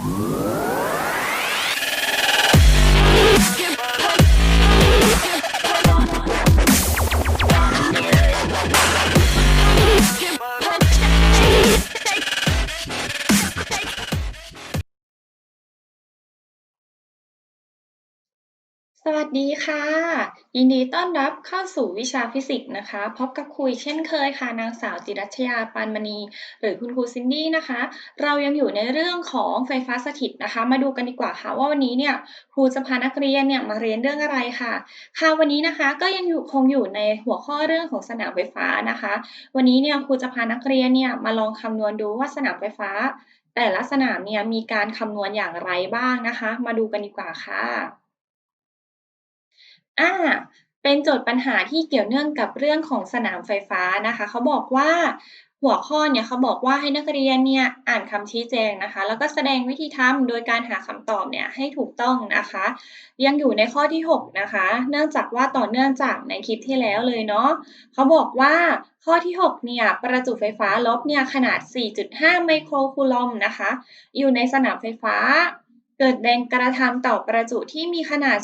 สวัสดีค่ะ ยินดีต้อนรับเข้าสู่วิชาฟิสิกส์นะคะ พบกับคุยเช่นเคยค่ะ นางสาวจิรัชยาปานมณี หรือคุณครูซินดี้นะคะ เรายังอยู่ในเรื่องของไฟฟ้าสถิตนะคะ มาดูกันดีกว่าค่ะว่าวันนี้เนี่ยครูจะพานักเรียนเนี่ยมาเรียนเรื่องอะไรค่ะ ค่ะวันนี้นะคะก็ยังอยู่คงอยู่ในหัวข้อเรื่องของสนามไฟฟ้านะคะ วันนี้เนี่ยครูจะพานักเรียนเนี่ยมาลองคำนวณดูว่าสนามไฟฟ้า แต่ละสนามเนี่ยมีการคำนวณอย่างไรบ้างนะคะ มาดูกันดีกว่าค่ะ อ่า เป็นโจทย์ปัญหาที่เกี่ยวเนื่องกับเรื่องของสนามไฟฟ้านะคะ เขาบอกว่าหัวข้อเนี่ยเขาบอกว่าให้นักเรียนเนี่ยอ่านคำชี้แจงนะคะ แล้วก็แสดงวิธีทำโดยการหาคำตอบเนี่ยให้ถูกต้องนะคะ ยังอยู่ในข้อที่ 6 นะคะ เนื่องจากว่าต่อเนื่องจากในคลิปที่แล้วเลยเนาะเขาบอกว่าข้อที่ 6 เนี่ย ประจุไฟฟ้าลบเนี่ยขนาด 4.5 ไมโครคูลอมนะคะ อยู่ในสนามไฟฟ้า เกิดแรงกระทำต่อประจุที่มีขนาด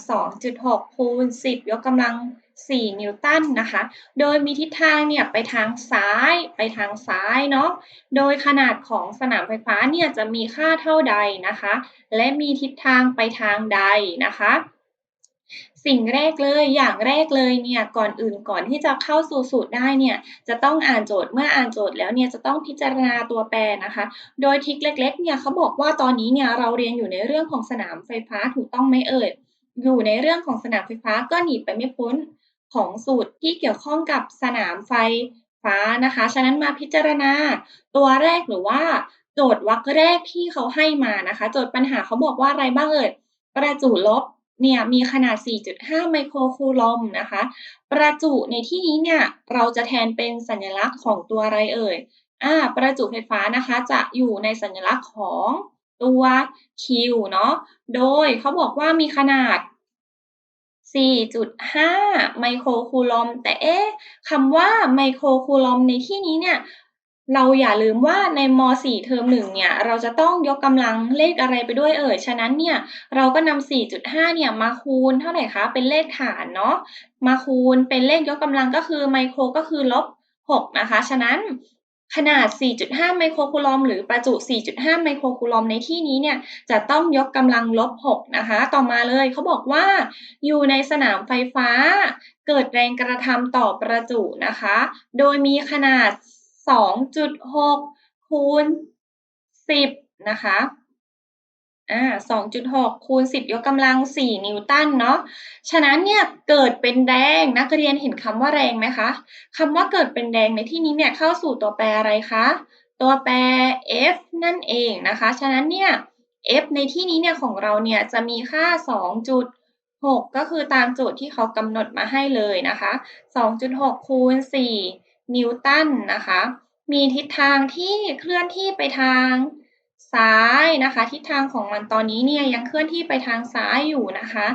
2.6 คูณ 10 ยกกำลัง 4 นิวตันนะคะ โดยมีทิศทางเนี่ยไปทางซ้ายไปทางซ้ายเนาะ โดยขนาดของสนามไฟฟ้าเนี่ยจะมีค่าเท่าใดนะคะ และมีทิศทางไปทางใดนะคะ สิ่งแรกเลยอย่างแรกเลยเนี่ยก่อนอื่นก่อนที่จะเข้าสู่สูตรได้เนี่ยจะต้องอ่านโจทย์เมื่ออ่านโจทย์แล้วเนี่ยจะต้องพิจารณาตัวแปรนะคะ โดยทริคเล็กๆเนี่ยเขาบอกว่าตอนนี้เนี่ยเราเรียนอยู่ในเรื่องของสนามไฟฟ้าถูกต้องไหมเอ่ยอยู่ในเรื่องของสนามไฟฟ้าก็หนีไปไม่พ้นของสูตรที่เกี่ยวข้องกับสนามไฟฟ้านะคะ ฉะนั้นมาพิจารณาตัวแรกหรือว่าโจทย์วรรคแรกที่เขาให้มานะคะ โจทย์ปัญหาเขาบอกว่าอะไรบ้างเอ่ยประจุลบ เนี่ยมีขนาด 4.5 ไมโครคูลอมนะคะ ประจุในที่นี้เนี่ยเราจะแทนเป็นสัญลักษณ์ของตัวอะไรเอ่ยอ่าประจุไฟฟ้านะคะจะอยู่ในสัญลักษณ์ของตัว Q เนาะ โดยเขาบอกว่ามีขนาด 4.5 ไมโครคูลอม แต่เอ๊ะคำว่าไมโครคูลอมในที่นี้เนี่ย เราอย่าลืมว่าในม .4 เทอม1เนี่ยเราจะต้องยกกำลังเลขอะไรไปด้วยเอ่ย ฉะนั้นเนี่ยเราก็นำ4.5เนี่ยมาคูณเท่าไหร่คะ เป็นเลขฐานเนาะ มาคูณเป็นเลขยกกำลังก็คือไมโครก็คือลบ6นะคะ ฉะนั้นขนาด 4.5 ไมโครคูลอม หรือประจุ 4.5 ไมโครคูลอมในที่นี้เนี่ย จะต้องยกกำลังลบ 6 นะคะ ต่อมาเลยเขาบอกว่า อยู่ในสนามไฟฟ้า เกิดแรงกระทำต่อประจุนะคะ โดยมีขนาด 2.6คูณ10นะคะอ่า2.6คูณ10ยกกำลัง4นิวตันเนาะ ฉะนั้นเนี่ยเกิดเป็นแรงนักเรียนเห็นคำว่าแรงไหมคะคำว่าเกิดเป็นแรงในที่นี้เนี่ยเข้าสู่ตัวแปรอะไรคะ ตัวแปร F นั่นเองนะคะ ฉะนั้นเนี่ย F ในที่นี้เนี่ยของเราเนี่ยจะมีค่า 2.6 ก็คือตามโจทย์ที่เขากำหนดมาให้เลยนะคะ 2.6 คูณ4 นิวตันนะคะ มีทิศทางที่เคลื่อนที่ไปทางซ้ายนะคะ ทิศทางของมันตอนนี้เนี่ยยังเคลื่อนที่ไปทางซ้ายอยู่นะคะ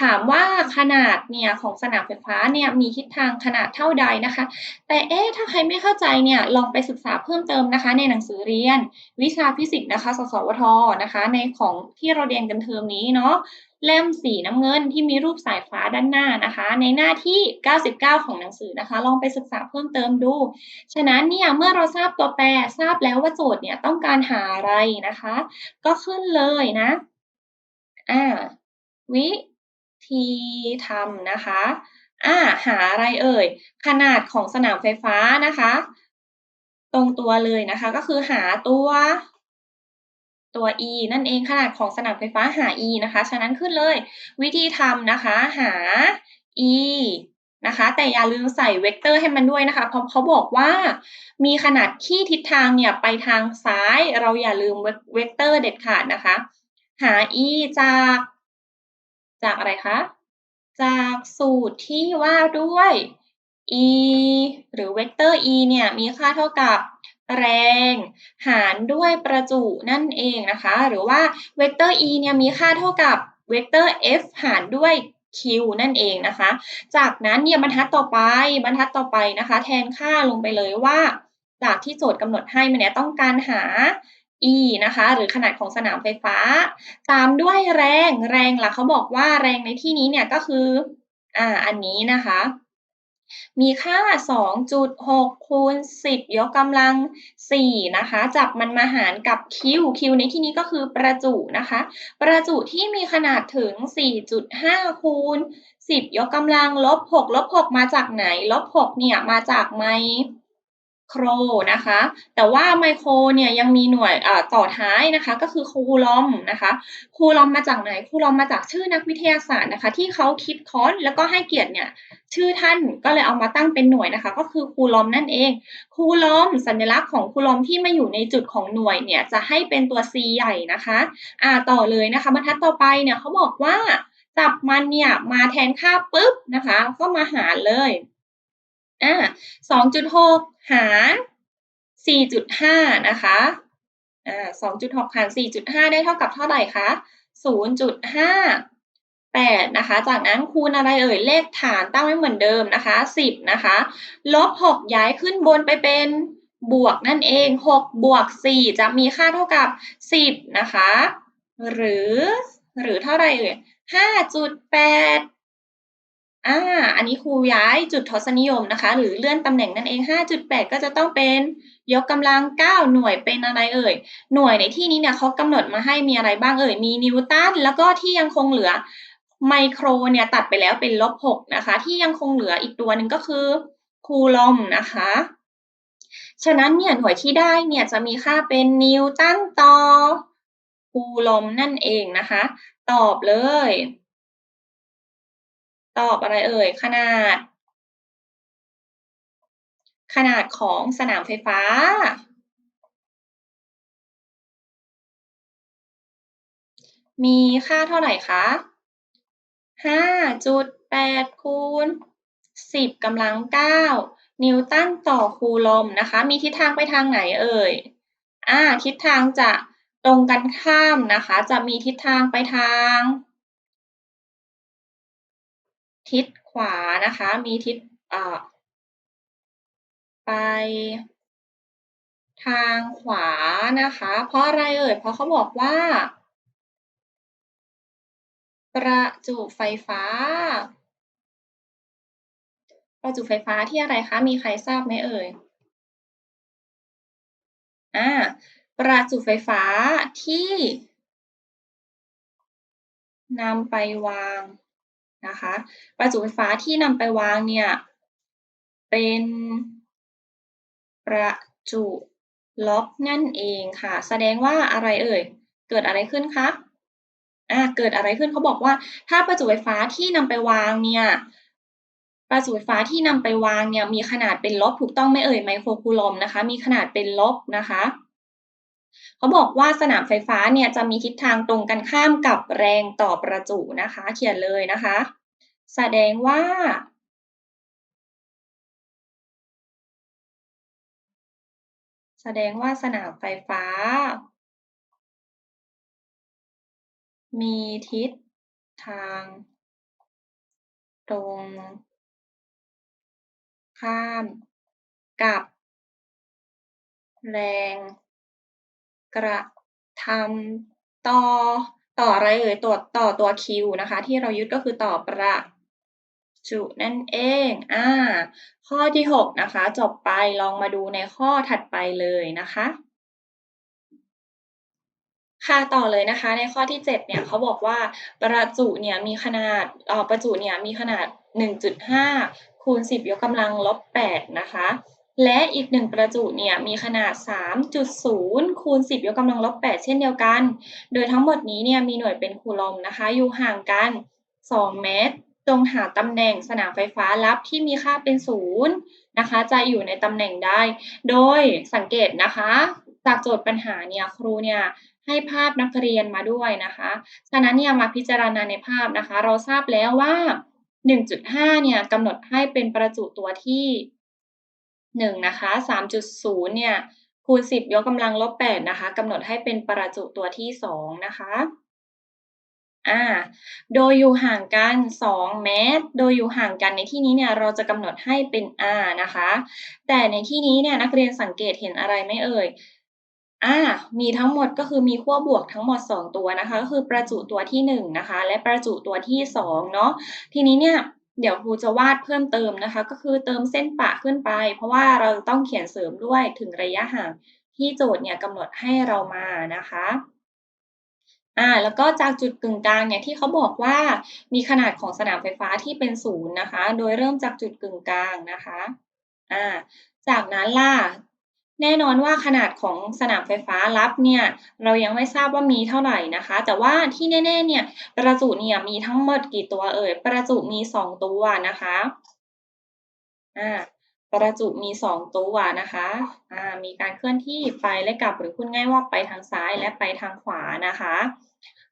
ถามว่าขนาดเนี่ยของสนามไฟฟ้าเนี่ยมีทิศทางขนาดเท่าใดนะคะ แต่เอ๊ะถ้าใครไม่เข้าใจเนี่ยลองไปศึกษาเพิ่มเติมนะคะ ในหนังสือเรียน วิชาฟิสิกส์นะคะ สสวทนะคะ ในของที่เราเรียนกันเทอมนี้เนาะเล่มสีน้ำเงินที่มีรูปสายฟ้าด้านหน้านะคะ ในหน้าที่ 99 ของหนังสือนะคะ ลองไปศึกษาเพิ่มเติมดู ฉะนั้นเนี่ยเมื่อเราทราบตัวแปรทราบแล้วว่าโจทย์เนี่ยต้องการหาอะไรนะคะ ก็ขึ้นเลยนะอ่าวิธีทำนะคะอ่าหาอะไรเอ่ย ขนาดของสนามไฟฟ้านะคะ ตรงตัวเลยนะคะ ก็คือหาตัว ตัว e นั่นเองขนาดของสนามไฟฟ้าหา e นะคะ ฉะนั้นขึ้นเลยวิธีทำนะคะหา e นะคะแต่อย่าลืมใส่เวกเตอร์ให้มันด้วยนะคะ เพราะเขาบอกว่ามีขนาดที่ทิศทางเนี่ยไปทางซ้าย เราอย่าลืมเวกเตอร์เด็ดขาดนะคะ หา e จาก จากอะไรคะ จากสูตรที่ว่าด้วย e หรือเวกเตอร์ e เนี่ยมีค่าเท่ากับ แรง หารด้วยประจุนั่นเองนะคะ หรือว่าเวกเตอร์ e เนี่ยมีค่าเท่ากับเวกเตอร์ f หารด้วย q นั่นเองนะคะ จากนั้นเนี่ยบรรทัดต่อไปบรรทัดต่อไปนะคะ แทนค่าลงไปเลยว่า จากที่โจทย์กำหนดให้มันเนี่ยต้องการหา E นะคะ หรือขนาดของสนามไฟฟ้า ตามด้วยแรงแรงล่ะเขาบอกว่าแรงในที่นี้เนี่ยก็คืออ่าอันนี้นะคะ มีค่า 2.6 คูณ 10 ยกกำลัง 4 นะคะ จับมันมาหารกับ Q Q ในที่นี้ก็คือประจุนะคะ ประจุที่มีขนาดถึง 4.5 คูณ 10 ยกกำลังลบ 6 ลบ 6 มาจากไหน ลบ 6 เนี่ย มาจากไม โครนะคะ แต่ว่าไมโครเนี่ยยังมีหน่วยต่อท้ายนะคะ ก็คือคูลอมนะคะ คูลอมมาจากไหน คูลอมมาจากชื่อนักวิทยาศาสตร์นะคะ ที่เขาคิดค้นแล้วก็ให้เกียรติเนี่ยชื่อท่านก็เลยเอามาตั้งเป็นหน่วยนะคะ ก็คือคูลอมนั่นเอง คูลอมสัญลักษณ์ของคูลอมที่มาอยู่ในจุดของหน่วยเนี่ยจะให้เป็นตัว C ใหญ่นะคะอ่าต่อเลยนะคะบรรทัดต่อไปเนี่ยเขาบอกว่าจับมันเนี่ยมาแทนค่าปุ๊บนะคะ ก็มาหารเลย อ่าสองจุดหกหารสี่จุดห้านะคะอ่าสองจุดหกหารสี่จุดห้าได้เท่ากับเท่าไหร่คะศูนย์จุดห้าแปดนะคะ จากนั้นคูณอะไรเอ่ยเลขฐานตั้งไว้เหมือนเดิมนะคะสิบนะคะลบหกย้ายขึ้นบนไปเป็นบวกนั่นเองหกบวกสี่จะมีค่าเท่ากับสิบนะคะ หรือหรือเท่าไหร่เอ่ยห้าจุดแปด อ่า อันนี้ครูย้ายจุดทศนิยมนะคะ หรือเลื่อนตำแหน่งนั่นเอง 5.8 ก็จะต้องเป็นยกกำลัง 9 หน่วยเป็นอะไรเอ่ย หน่วยในที่นี้เนี่ยเขากำหนดมาให้มีอะไรบ้างเอ่ย มีนิวตันแล้วก็ที่ยังคงเหลือไมโครเนี่ยตัดไปแล้วเป็นลบ 6 นะคะ ที่ยังคงเหลืออีกตัวหนึ่งก็คือคูลอมนะคะ ฉะนั้นเนี่ยหน่วยที่ได้เนี่ยจะมีค่าเป็นนิวตันต่อคูลอมนั่นเองนะคะ ตอบเลย ตอบอะไรเอ่ย ขนาด ขนาดของสนามไฟฟ้า มีค่าเท่าไหร่คะ5.8คูณ10กำลัง9นิวตันต่อคูลอมนะคะ มีทิศทางไปทางไหนเอ่ย อ่า ทิศทางจะตรงกันข้ามนะคะ จะมีทิศทางไปทาง ทิศขวานะคะ มีทิศไปทางขวานะคะ เพราะอะไรเอ่ย เพราะเขาบอกว่า ประจุไฟฟ้า ประจุไฟฟ้าที่อะไรคะ มีใครทราบไหมเอ่ย อ่า ประจุไฟฟ้าที่นำไปวาง นะคะประจุไฟฟ้าที่นำไปวางเนี่ยเป็นประจุล็อกนั่นเองค่ะ แสดงว่าอะไรเอ่ย เกิดอะไรขึ้นคะอ่าเกิดอะไรขึ้นเขาบอกว่า ถ้าประจุไฟฟ้าที่นำไปวางเนี่ยประจุไฟฟ้าที่นำไปวางเนี่ยมีขนาดเป็นลบถูกต้องไหมเอ่ยไมโครคูลอมนะคะ มีขนาดเป็นลบนะคะ เขาบอกว่าสนามไฟฟ้าเนี่ยจะมีทิศทางตรงกันข้ามกับแรงต่อประจุนะคะ เขียนเลยนะคะ แสดงว่า แสดงว่าสนามไฟฟ้า มีทิศทางตรงข้ามกับแรง กระทำต่อต่ออะไรเอ่ยตัวต่อตัวคิวนะคะ ที่เรายึดก็คือต่อประจุนั่นเอง อ่า ข้อที่หกนะคะ จบไปลองมาดูในข้อถัดไปเลยนะคะ ค่ะต่อเลยนะคะ ในข้อที่เจ็ดเนี่ยเขาบอกว่าประจุเนี่ยมีขนาดเอ่อประจุเนี่ยมีขนาด 1.5 คูณ 10 ยกกำลังลบ 8 นะคะ และอีกหนึ่งประจุเนี่ยมีขนาด 3.0 คูณ 10 ยกกำลังลบ 8 เช่นเดียวกัน โดยทั้งหมดนี้เนี่ยมีหน่วยเป็นคูลอมนะคะ อยู่ห่างกัน 2 เมตรตรงหาตำแหน่งสนามไฟฟ้าลับที่มีค่าเป็น 0 นะคะ จะอยู่ในตำแหน่งได้ โดยสังเกตนะคะ จากโจทย์ปัญหาเนี่ยครูเนี่ยให้ภาพนักเรียนมาด้วยนะคะ ฉะนั้นเนี่ยมาพิจารณาในภาพนะคะ เราทราบแล้วว่า 1.5 เนี่ยกำหนดให้เป็นประจุตัวที่ หนึ่งนะคะสามจุดศูนย์เนี่ยคูณสิบยกกำลังลบแปดนะคะกำหนดให้เป็นประจุตัวที่สองนะคะอ่าโดยอยู่ห่างกัน 2 เมตร โดยอยู่ห่างกันในที่นี้เนี่ยเราจะกำหนดให้เป็น r นะคะ แต่ในที่นี้เนี่ยนักเรียนสังเกตเห็นอะไรไหมเอ่ยอามีทั้งหมดก็คือมีขั้วบวกทั้งหมด 2 ตัวนะคะ ก็คือประจุตัวที่ 1 นะคะ และประจุตัวที่ 2 เนาะทีนี้เนี่ย เดี๋ยวครูจะวาดเพิ่มเติมนะคะ ก็คือเติมเส้นปะขึ้นไป เพราะว่าเราต้องเขียนเสริมด้วยถึงระยะห่างที่โจทย์เนี่ยกำหนดให้เรามานะคะอ่าแล้วก็จากจุดกึ่งกลางเนี่ยที่เขาบอกว่ามีขนาดของสนามไฟฟ้าที่เป็นศูนย์นะคะ โดยเริ่มจากจุดกึ่งกลางนะคะอ่าจากนั้นล่ะ แน่นอนว่าขนาดของสนามไฟฟ้าลับเนี่ยเรายังไม่ทราบว่ามีเท่าไหร่นะคะ แต่ว่าที่แน่ๆเนี่ยประจุเนี่ยมีทั้งหมดกี่ตัวเอ่ยประจุมี 2 ตัวนะคะอ่าประจุมี 2 ตัวนะคะอ่ามีการเคลื่อนที่ไปและกลับหรือพูดง่ายว่าไปทางซ้ายและไปทางขวานะคะ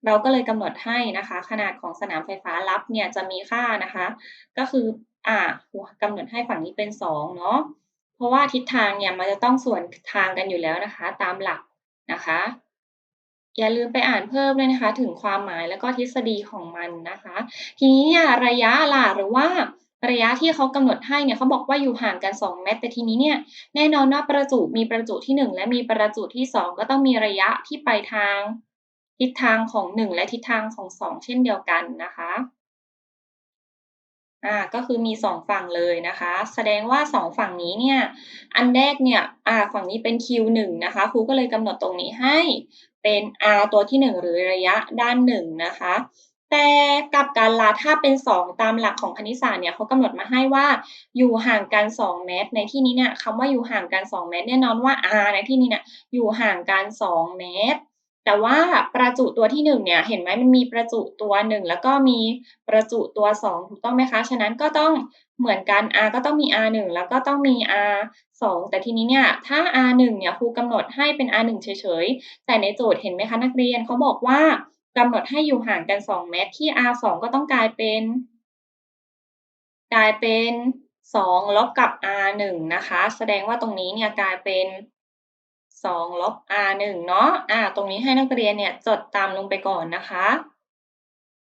เราก็เลยกำหนดให้นะคะ ขนาดของสนามไฟฟ้าลับเนี่ยจะมีค่านะคะ ก็คืออ่ากำหนดให้ฝั่งนี้เป็น2เนาะ เพราะว่าทิศทางเนี่ยมันจะต้องส่วนทางกันอยู่แล้วนะคะ ตามหลักนะคะ อย่าลืมไปอ่านเพิ่มด้วยนะคะ ถึงความหมายแล้วก็ทฤษฎีของมันนะคะ ทีนี้เนี่ยระยะล่ะหรือว่าระยะที่เขากำหนดให้เนี่ยเขาบอกว่าอยู่ห่างกัน 2 เมตร แต่ทีนี้เนี่ยแน่นอนว่าประจุมีประจุที่ 1 และมีประจุที่ 2 ก็ต้องมีระยะที่ไปทางทิศทางของ 1 และทิศทางของ 2 เช่นเดียวกันนะคะ อาก็คือมี2ฝั่งเลยนะคะ แสดงว่า2ฝั่งนี้เนี่ย อันแรกเนี่ยอ่าฝั่งนี้เป็น q1 นะคะครูก็เลยกำหนดตรงนี้ให้เป็น r ตัวที่ 1 หรือระยะด้าน 1 นะคะ แต่กับกันล่ะถ้าเป็น 2 ตามหลักของคณิตศาสตร์เนี่ยเขากำหนดมาให้ว่าอยู่ห่างกัน 2 เมตร ในที่นี้เนี่ยคำว่าอยู่ห่างกัน 2 เมตรแน่นอนว่า r ในที่นี้เนี่ยอยู่ห่างกัน 2 เมตร แต่ว่าประจุตัวที่1เนี่ยเห็นไหมมันมีประจุตัว 1 แล้วก็มีประจุตัว 2 ถูกต้องไหมคะ ฉะนั้นก็ต้องเหมือนกัน r ก็ต้องมี r1 แล้วก็ต้องมี r2 แต่ทีนี้เนี่ยถ้า r1 เนี่ยครูกำหนดให้เป็น r1 เฉยๆ แต่ในโจทย์เห็นไหมคะนักเรียนเขาบอกว่ากำหนดให้อยู่ห่างกัน 2 เมตร ที่ r2 ก็ต้องกลายเป็น กลายเป็น2ลบกับ r1 นะคะ แสดงว่าตรงนี้เนี่ยกลายเป็น 2 ลบ r1 เนาะอาตรงนี้ให้นักเรียนเนี่ยจดตามลงไปก่อนนะคะ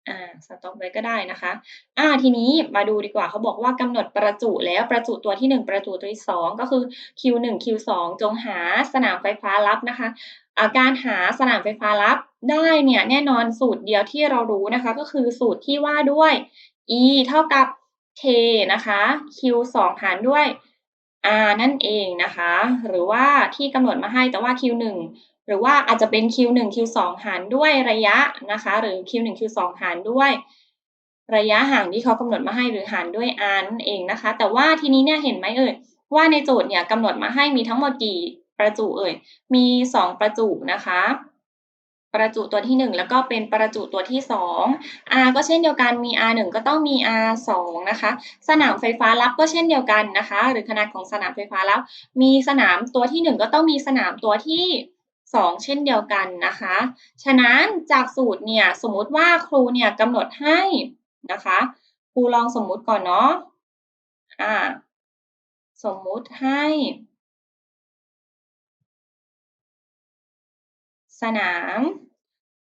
อ่า สต็อปไว้ก็ได้นะคะ อ่า ทีนี้มาดูดีกว่า เขาบอกว่ากำหนดประจุแล้ว ประจุตัวที่ 1 ประจุตัวที่ 2 ก็คือ q1 q2 จงหาสนามไฟฟ้าลับนะคะอาการหาสนามไฟฟ้าลับได้เนี่ยแน่นอนสูตรเดียวที่เรารู้นะคะ ก็คือสูตรที่ว่าด้วย E เท่ากับ K นะคะ q2 หารด้วย r นั่นเองนะคะ หรือว่าที่กำหนดมาให้แต่ว่า q1 หรือว่าอาจจะเป็น q1 q2 หารด้วยระยะนะคะ หรือ q1 q2 หารด้วยระยะห่างที่เขากำหนดมาให้หรือหารด้วย r นั่นเองนะคะ แต่ว่าทีนี้เนี่ยเห็นไหมเอ่ยว่าในโจทย์เนี่ยกำหนดมาให้มีทั้งหมดกี่ประจุเอ่ยมี 2 ประจุนะคะ ประจุตัวที่ 1 แล้วก็เป็นประจุตัวที่ 2 r ก็เช่นเดียวกันมี r1 ก็ต้องมี r2 นะคะ สนามไฟฟ้าลับก็เช่นเดียวกันนะคะ หรือขนาดของสนามไฟฟ้าลับ มีสนามตัวที่ 1 ก็ต้องมีสนามตัวที่ 2 เช่นเดียวกันนะคะ ฉะนั้นจากสูตรเนี่ยสมมุติว่าครูเนี่ยกำหนดให้นะคะครูลองสมมุติก่อนเนาะอาสมมุติให้ สนาม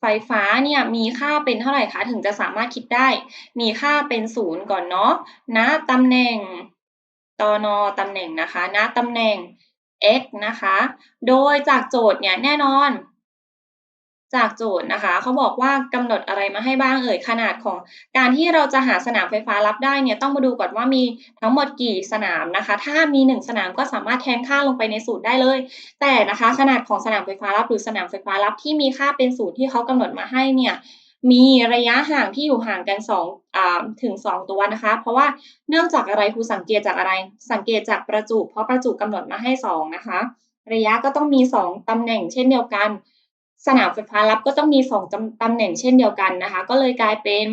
ไฟฟ้าเนี่ยมีค่าเป็นเท่าไหร่คะถึงจะสามารถคิดได้ มีค่าเป็นศูนย์ก่อนเนาะณตำแหน่งตอนตำแหน่งนะคะณตำแหน่ง x นะคะ โดยจากโจทย์เนี่ยแน่นอน จากโจทย์นะคะเขาบอกว่ากำหนดอะไรมาให้บ้างเอ่ยขนาดของ การที่เราจะหาสนามไฟฟ้าลับได้เนี่ยต้องมาดูก่อนว่ามีทั้งหมดกี่สนามนะคะ ถ้ามี 1 สนามก็สามารถแทนค่าลงไปในสูตรได้เลย แต่นะคะขนาดของสนามไฟฟ้าลับหรือสนามไฟฟ้าลับที่มีค่าเป็น0ที่เขากำหนดมาให้เนี่ยมีระยะห่างที่อยู่ห่างกัน2อ่าถึง 2 ตัวนะคะ เพราะว่าเนื่องจากอะไรครูสังเกตจากอะไร สังเกตจากประจุ เพราะประจุกำหนดมาให้ 2 นะคะ ระยะก็ต้องมี 2ตำแหน่งเช่นเดียวกัน สนามไฟฟ้าลับก็ต้องมี2จำตำแหน่งเช่นเดียวกันนะคะ ก็เลยกลายเป็น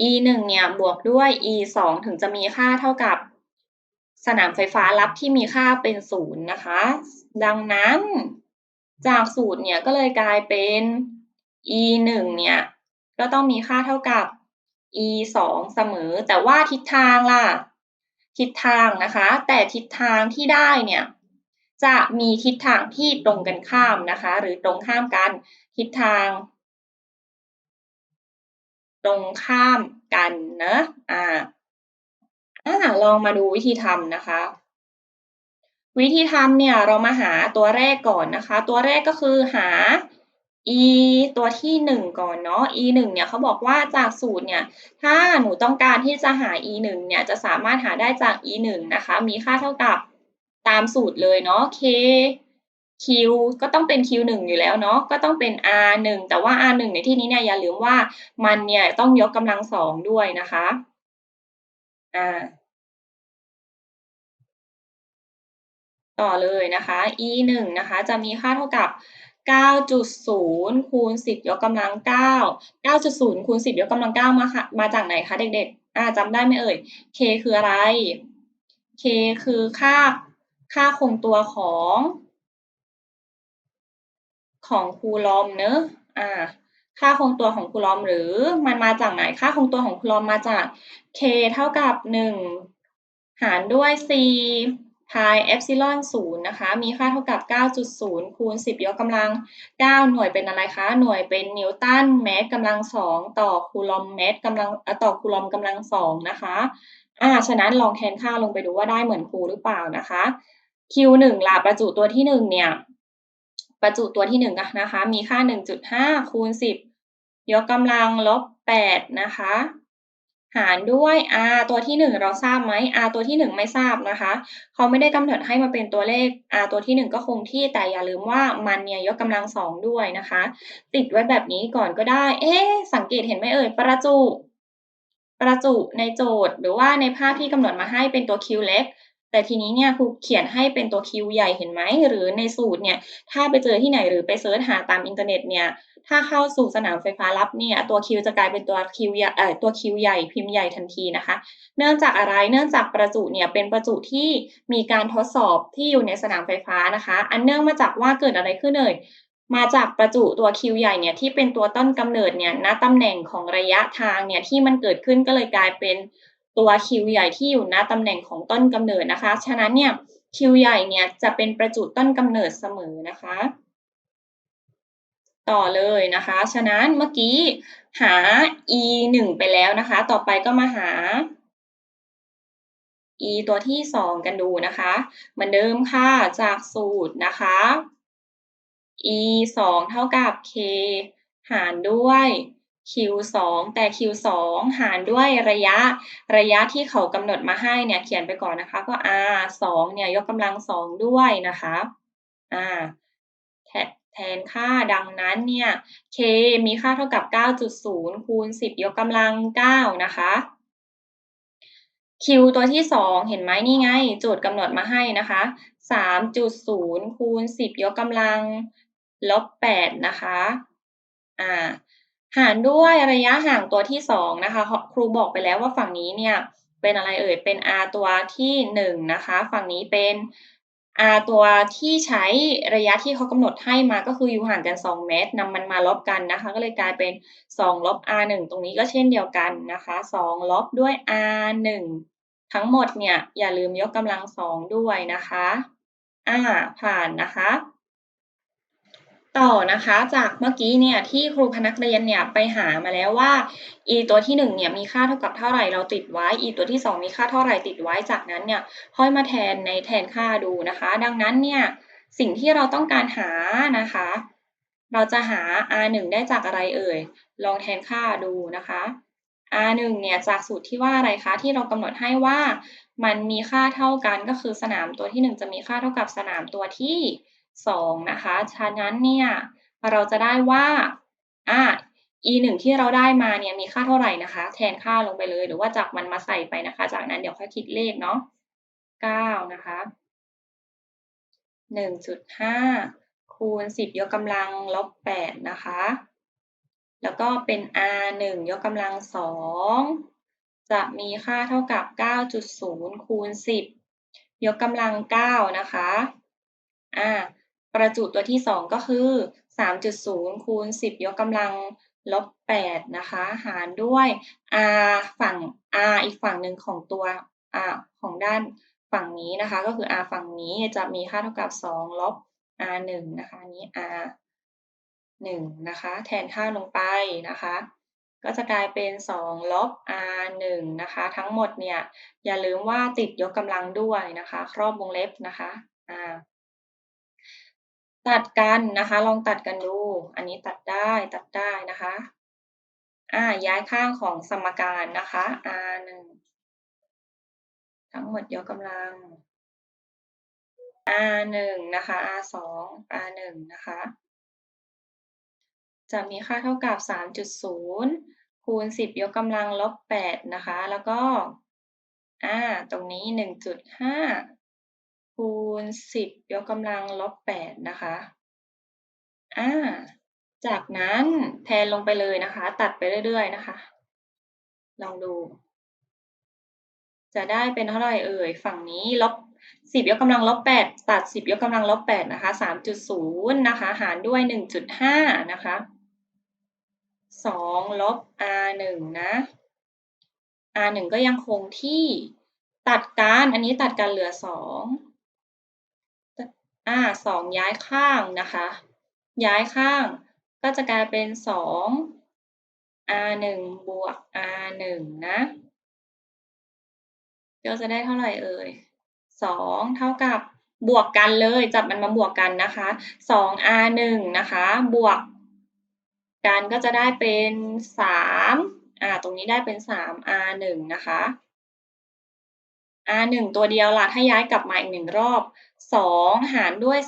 E1 เนี่ยบวกด้วย E2 ถึงจะมีค่าเท่ากับสนามไฟฟ้าลับที่มีค่าเป็น0นะคะ ดังนั้นจากสูตรเนี่ยก็เลยกลายเป็น E1 เนี่ยก็ต้องมีค่าเท่ากับ E2 เสมอ แต่ว่าทิศทางล่ะ ทิศทางนะคะ แต่ทิศทางที่ได้เนี่ย จะมีทิศทางที่ตรงกันข้ามนะคะ หรือตรงข้ามกันทิศทาง ตรงข้ามกันเนาะอาอาลองมาดูวิธีทำนะคะ วิธีทำเนี่ยเรามาหาตัวแรกก่อนนะคะ ตัวแรกก็คือหา e ตัวที่ 1 ก่อนเนาะ e 1เนี่ยเขาบอกว่าจากสูตรเนี่ย ถ้าหนูต้องการที่จะหา e 1เนี่ยจะสามารถหาได้จาก e 1นะคะ มีค่าเท่ากับ ตามสูตรเลยเนาะ k q ก็ต้องเป็น q 1 อยู่แล้วเนาะ ก็ต้องเป็น r 1 แต่ว่า r 1 ในที่นี้เนี่ยอย่าลืมว่ามันเนี่ยต้องยกกำลังสองด้วยนะคะ อ่า ต่อเลยนะคะ e 1 นะคะ จะมีค่าเท่ากับ 9.0 คูณ 10 ยกกำลัง 9 9.0 คูณ 10 ยกกำลัง 9 มาค่ะ มาจากไหนคะเด็กๆ อ่าจำได้ไหมเอ่ย k คืออะไร k คือค่า ค่าคงตัวของของคูลอมเนอะอ่า ค่าคงตัวของคูลอมหรือมันมาจากไหน ค่าคงตัวของคูลอมมาจาก k เท่ากับ 1 หารด้วย c พายเอปซิลอน0นะคะ มีค่าเท่ากับ 9.0 คูณ 10 ยกกำลัง 9 หน่วยเป็นอะไรคะ หน่วยเป็นนิวตันเมตรกำลัง 2 ต่อคูลอมเมตรกำลังต่อคูลอมกำลัง 2 นะคะ อ่า ฉะนั้นลองแทนค่าลงไปดูว่าได้เหมือนครูหรือเปล่านะคะ Q1 ล่ะประจุตัวที่ 1 เนี่ย ประจุตัวที่1นะคะ มีค่า 1.5 คูณ 10 ยกกำลังลบ 8 นะคะ หารด้วย r ตัวที่ 1 เราทราบไหม r ตัวที่ 1 ไม่ทราบนะคะ เขาไม่ได้กำหนดให้มาเป็นตัวเลข r ตัวที่ 1 ก็คงที่แต่อย่าลืมว่ามันเนี่ยยกกำลังสองด้วยนะคะ ติดไว้แบบนี้ก่อนก็ได้ เอ๊สังเกตเห็นไหมเอ่ย ประจุ ประจุในโจทย์ หรือว่าในภาพที่กำหนดมาให้เป็นตัว q เล็ก แต่ทีนี้เนี่ยครูเขียนให้เป็นตัว q ใหญ่เห็นไหม หรือในสูตรเนี่ยถ้าไปเจอที่ไหนหรือไปเซิร์ชหาตามอินเทอร์เน็ตเนี่ยถ้าเข้าสู่สนามไฟฟ้ารับเนี่ยตัว Q จะกลายเป็นตัว Q ใหญ่เอ่อตัวใหญ่พิมพ์ใหญ่ทันทีนะคะ เนื่องจากอะไรเนื่องจากประจุเนี่ยเป็นประจุที่มีการทดสอบที่อยู่ในสนามไฟฟ้านะคะ อันเนื่องมาจากว่าเกิดอะไรขึ้นเลยมาจากประจุตัว Q ใหญ่เนี่ยที่เป็นตัวต้นกำเนิดเนี่ยณตำแหน่งของระยะทางเนี่ยที่มันเกิดขึ้นก็เลยกลายเป็น ตัว Q ใหญ่ที่อยู่ณตำแหน่งของต้นกำเนิดนะคะ ฉะนั้นเนี่ย Q ใหญ่เนี่ยจะเป็นประจุต้นกำเนิดเสมอนะคะ ต่อเลยนะคะ ฉะนั้นเมื่อกี้หา e 1ไปแล้วนะคะ ต่อไปก็มาหา e ตัวที่ 2 กันดูนะคะเหมือนเดิมค่ะจากสูตรนะคะ e 2เท่ากับ k หารด้วย q 2 แต่ q 2 หารด้วยระยะระยะที่เขากำหนดมาให้เนี่ยเขียนไปก่อนนะคะ ก็ r 2เนี่ยยกกำลัง 2 ด้วยนะคะอ่าแทนค่าดังนั้นเนี่ย k มีค่าเท่ากับ 9.0 คูณ 10 ยกกำลัง 9 นะคะ q ตัวที่ 2 เห็นไหมนี่ไง โจทย์กำหนดมาให้นะคะ 3.0 คูณ 10 ยกกำลัง ลบ 8 นะคะ อ่า หารด้วยระยะห่างตัวที่2นะคะครูบอกไปแล้วว่าฝั่งนี้เนี่ยเป็นอะไรเอ่ยเป็น r ตัวที่1นะคะฝั่งนี้เป็น r ตัวที่ใช้ระยะที่เขากำหนดให้มาก็คืออยู่ห่างกัน 2 เมตรนำมันมาลบกันนะคะ ก็เลยกลายเป็น 2 ลบ r 1ตรงนี้ก็เช่นเดียวกันนะคะ2ลบด้วย r 1ทั้งหมดเนี่ยอย่าลืมยกกำลัง 2 ด้วยนะคะอ่าผ่านนะคะ ต่อนะคะจากเมื่อกี้เนี่ยที่ครูพนักเรียนเนี่ยไปหามาแล้วว่า e ตัวที่1เนี่ยมีค่าเท่ากับเท่าไหร่เราติดไว้ e ตัวที่ 2 มีค่าเท่าไหร่ติดไว้จากนั้นเนี่ยค่อยมาแทนในแทนค่าดูนะคะ ดังนั้นเนี่ยสิ่งที่เราต้องการหานะคะ เราจะหา r 1ได้จากอะไรเอ่ยลองแทนค่าดูนะคะ r 1เนี่ยจากสูตรที่ว่าอะไรคะที่เรากำหนดให้ว่า มันมีค่าเท่ากันก็คือสนามตัวที่ 1 จะมีค่าเท่ากับสนามตัวที่ 2 นะคะ ฉะนั้นเนี่ยเราจะได้ว่าอ่า e 1ที่เราได้มาเนี่ยมีค่าเท่าไหร่นะคะ แทนค่าลงไปเลย หรือว่าจากมันมาใส่ไปนะคะ จากนั้นเดี๋ยวค่อยคิดเลขเนาะ9นะคะ1.5 คูณ 10 ยกกำลังลบ8นะคะ แล้วก็เป็น r 1ยกกำลัง 2 จะมีค่าเท่ากับ 9.0 คูณ 10 ยกกำลัง 9 นะคะ อ่า ประจุตัวที่ 2 ก็คือ 3.0 คูณ 10 ยกกำลังลบ 8 นะคะ หารด้วย r ฝั่ง r อีกฝั่งหนึ่งของตัว r ของด้านฝั่งนี้นะคะ ก็คือ r ฝั่งนี้จะมีค่าเท่ากับ 2 ลบ r 1นะคะนี้ r 1นะคะ แทนค่าลงไปนะคะ ก็จะกลายเป็น 2 ลบ r 1นะคะ ทั้งหมดเนี่ย อย่าลืมว่าติดยกกำลังด้วยนะคะ ครอบวงเล็บนะคะอ่า ตัดกันนะคะ ลองตัดกันดู อันนี้ตัดได้ตัดได้นะคะอ่าย้ายข้างของสมการนะคะ r 1ทั้งหมดยกกำลัง r 1นะคะ r 2 r 1นะคะ จะมีค่าเท่ากับ3.0คูณ10ยกกำลังลบ8นะคะ แล้วก็อ่าตรงนี้1.5 คูณ10ยกกำลังลบ8นะคะอ่าจากนั้นแทนลงไปเลยนะคะ ตัดไปเรื่อยๆนะคะ ลองดู จะได้เป็นเท่าไรเอ่ย ฝั่งนี้ลบ10ยกกำลังลบ8ตัด10ยกกำลังลบ8นะคะ3.0นย์นะคะ หารด้วย1.5นะคะ2ลบ r 1นะ r 1ก็ยังคงที่ตัดกันอันนี้ตัดกันเหลือ2อ่ อ่า2ย้ายข้างนะคะ ย้ายข้างก็จะกลายเป็น2 r 1บวก r 1นะก็จะได้เท่าไหร่เอ่ย2เท่ากับบวกกันเลยจับมันมาบวกกันนะคะ2 r 1นะคะ บวกกันก็จะได้เป็น3อ่าตรงนี้ได้เป็น3 r 1นะคะ r 1ตัวเดียวล่ะถ้าย้ายกลับมาอีกหนึ่งรอบ 2 หารด้วย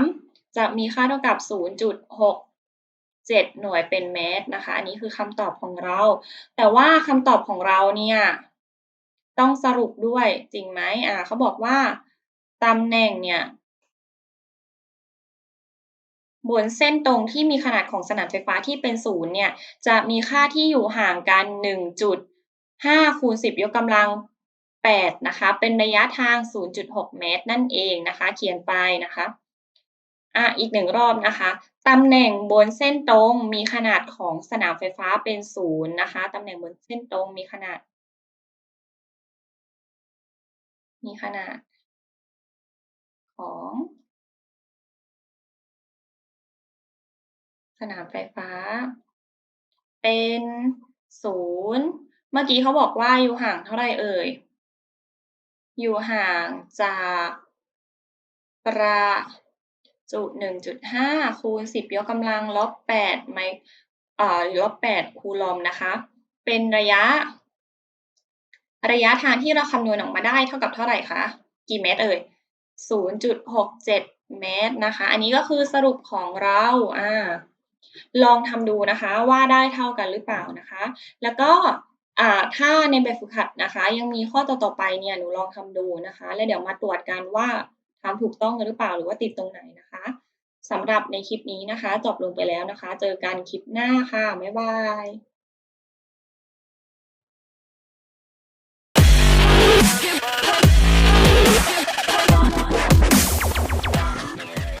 3 จะมีค่าเท่ากับ 0.67 หน่วยเป็นเมตรนะคะ อันนี้คือคำตอบของเรา แต่ว่าคำตอบของเราเนี่ย ต้องสรุปด้วยจริงไหมอ่าเขาบอกว่าตำแหน่งเนี่ยบนเส้นตรงที่มีขนาดของสนามไฟฟ้าที่เป็นศูนย์เนี่ย จะมีค่าที่อยู่ห่างกัน 1.5 คูณ 10 ยกกำลัง 8 นะคะ เป็นระยะทาง 0.6 เมตรนั่นเองนะคะ เขียนไปนะคะอะอีกหนึ่งรอบนะคะ ตำแหน่งบนเส้นตรงมีขนาดของสนามไฟฟ้าเป็นศูนย์นะคะ ตำแหน่งบนเส้นตรงมีขนาด มีขนาดของสนามไฟฟ้า เป็นศูนย์เมื่อกี้เขาบอกว่าอยู่ห่างเท่าไรเอ่ย อยู่ห่างจากประจุ 1.5 คูณ 10 ยกกำลังลบ8ไมเอ่อลบ8คูลอมนะคะ เป็นระยะ ระยะทางที่เราคำนวณออกมาได้เท่ากับเท่าไหร่คะ กี่เมตรเอ่ย 0.67 เมตรนะคะ อันนี้ก็คือสรุปของเราอ่าลองทำดูนะคะว่าได้เท่ากันหรือเปล่านะคะ แล้วก็ ถ้าในแบบฝึกหัดนะคะ ยังมีข้อต่อๆไปเนี่ยหนูลองทำดูนะคะ แล้วเดี๋ยวมาตรวจกันว่าทำถูกต้องหรือเปล่าหรือว่าติดตรงไหนนะคะสำหรับในคลิปนี้นะคะ จบลงไปแล้วนะคะ เจอกันคลิปหน้าค่ะ บ๊ายบาย